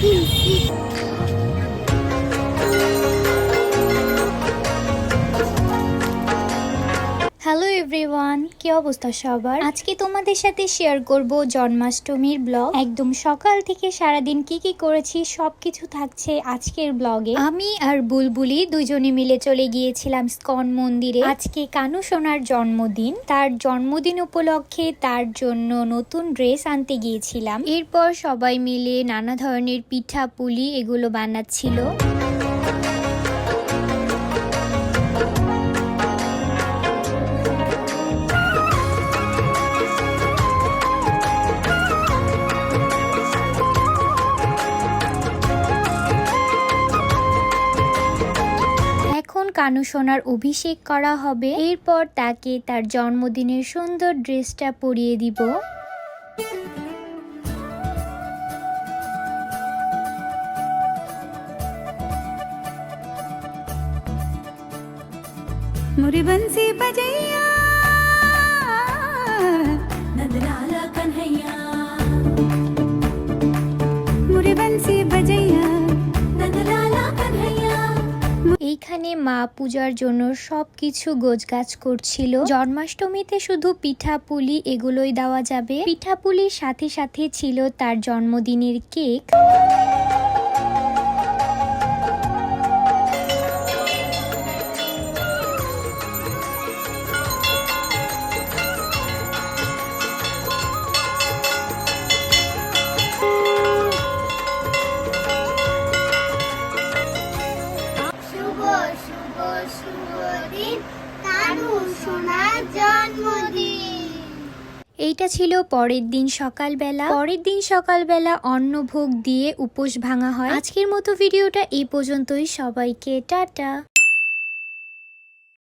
嗯嗯 everyone কি অবস্থা সবার? আজকে তোমাদের সাথে শেয়ার করব জন্মাষ্টমীর ব্লগ একদম সকাল থেকে সারাদিন কি কি করেছি, সবকিছু থাকছে আজকের ব্লগে আমি আর বুলবুলি দুজনে মিলে চলে গিয়েছিলাম স্কন মন্দিরে। আজকে কানু সোনার জন্মদিন। তার জন্মদিন উপলক্ষে তার জন্য নতুন ড্রেস আনতে গিয়েছিলাম। এরপর সবাই মিলে নানা ধরনের পিঠা পুলি এগুলো বানাচ্ছিল। কানু সোনার অভিষেক করা হবে এরপর তাকে তার জন্মদিনের সুন্দর ড্রেসটা পরিয়ে দিব मुरी बंसी बजैया नंदलाल कन्हैया এইখানে মা পূজার জন্য সবকিছু গোছগাছ করছিল। জন্মাষ্টমীতে শুধু পিঠা পুলি এগুলোই দেওয়া যাবে। পিঠা পুলির সাথে সাথে ছিল তার জন্মদিনের কেক। এইটা ছিল পরের দিন সকালবেলা। পরের দিন সকালবেলা অন্নভোগ দিয়ে উপোস ভাঙা হয়। আজকের মতো ভিডিওটা এই পর্যন্তই। সবাইকে টাটা।